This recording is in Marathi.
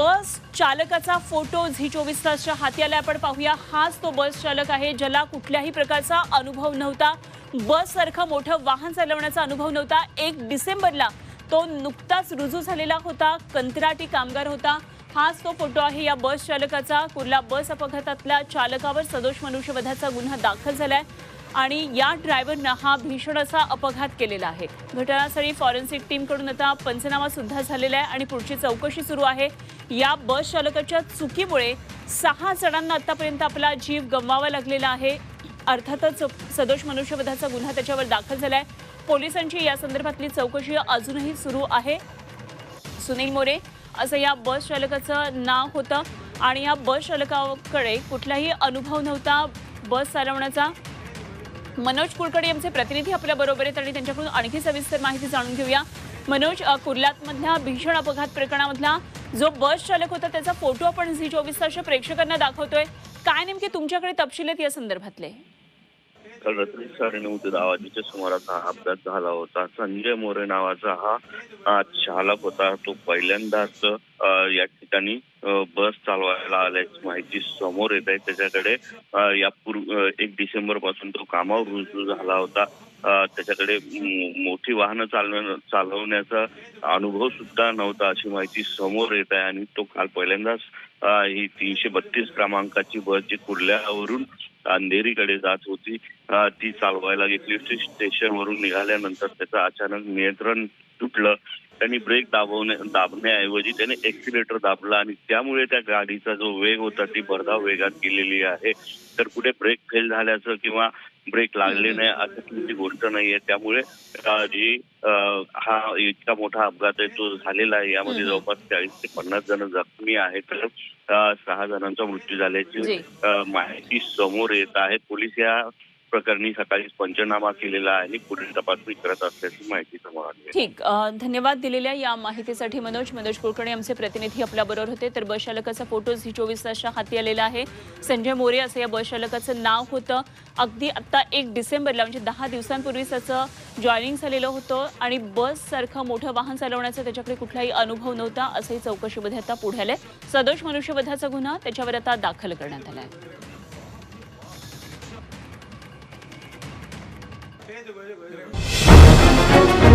बस चालकाचा फोटो झी चोवीस तासच्या हाती आलाय. आपण पाहूया हाच तो बस चालक आहे ज्याला कुठल्याही प्रकारचा अनुभव नव्हता. बस सारखं मोठं वाहन चालवण्याचा अनुभव नव्हता. एक डिसेंबरला तो नुकताच रुजू झालेला होता कंत्राटी कामगार होता. हाच तो फोटो आहे या बस चालकाचा. कुर्ला बस अपघातातल्या चालकावर सदोष मनुष्यवधाचा गुन्हा दाखल झाला आहे आणि या ड्रायव्हरनं हा भीषण असा अपघात केलेला आहे. घटनास्थळी फॉरेन्सिक टीमकडून आता पंचनामा सुद्धा झालेला आहे आणि पुढची चौकशी सुरू आहे. या बस चालकाच्या चुकीमुळे सहा जणांना आतापर्यंत आपला जीव गमवावा लागलेला आहे. अर्थातच सदोष मनुष्यवधाचा गुन्हा त्याच्यावर दाखल झाला आहे पोलिसांची या संदर्भातली चौकशी अजूनही सुरू आहे. सुनील मोरे असं या बस चालकाचं नाव होतं. आणि या बस चालकाकडे कुठलाही अनुभव नव्हता बस चालवण्याचा. मनोज कुलकर्णी आमचे प्रतिनिधी आपल्या बरोबर आहेत आणि त्यांच्याकडून आणखी सविस्तर माहिती जाणून घेऊया. मनोज कुर्ल्यातमधल्या भीषण अपघात प्रकरणामधला जो बस चालक होता त्याचा फोटो आपण झी चोवीस तासच्या प्रेक्षकांना दाखवतोय. काय नेमके तुमच्याकडे तपशील आहेत या संदर्भातले? काल रात्री साडेनऊ ते दहा वाजेच्या सुमारास हा अपघात झाला होता. संजय मोरे नावाचा हा चालक होता. तो पहिल्यांदाच या ठिकाणी बस चालवायला आल्याची माहिती समोर येत आहे. त्याच्याकडे यापूर्व या पूर्व एक डिसेंबरपासून तो कामावर रुजू झाला होता. त्याच्याकडे मोठी वाहनं चालव चालवण्याचा अनुभव सुद्धा नव्हता अशी माहिती समोर येत आहे. आणि तो काल पहिल्यांदाच ही तीनशे बत्तीस क्रमांकाची बस जी कुर्ल्यावरून अंधेरीकडे जात होती ती चालवायला घेतली होती. स्टेशनवरून निघाल्यानंतर त्याचं अचानक नियंत्रण तुटलं. त्यांनी ब्रेक दाबवण्या दाबण्याऐवजी त्याने एक्सिलेटर दाबला आणि त्यामुळे त्या गाडीचा जो वेग होता ती भरधाव वेगात गेलेली आहे. तर कुठे ब्रेक फेल झाल्याचं किंवा ब्रेक लागले नाही असं कोणती गोष्ट नाहीये. त्यामुळे जी हा इतका मोठा अपघात आहे तो झालेला आहे. यामध्ये. जवळपास चाळीस ते पन्नास जण जखमी आहेत. तर सहा जणांचा मृत्यू झाल्याची माहिती समोर येत आहे. पोलीस या प्रकरणी सकाळी पंचनामा केलेला आहे. पुढील तपासणी करत असल्याची माहिती समोर आली ठीक. धन्यवाद दिलेल्या या माहितीसाठी मनोज. मनोज कुलकर्णी आमचे प्रतिनिधी आपल्या बरोबर होते. तर बस चालकाचा फोटो झी चोवीस तासच्या हाती आलेला आहे. संजय मोरे असं या बस चालकाचं नाव होतं. अगदी आत्ता एक डिसेंबरला म्हणजे दहा दिवसांपूर्वी त्याचं जॉईनिंग झालेलं होतं. आणि बससारखं मोठं वाहन चालवण्याचा त्याच्याकडे कुठलाही अनुभव नव्हता. असंही चौकशीमध्ये आता पुढे आलंय. सदोष मनुष्यवधाचा गुन्हा त्याच्यावर आता दाखल करण्यात आला आहे Pedro, goleiro, goleiro.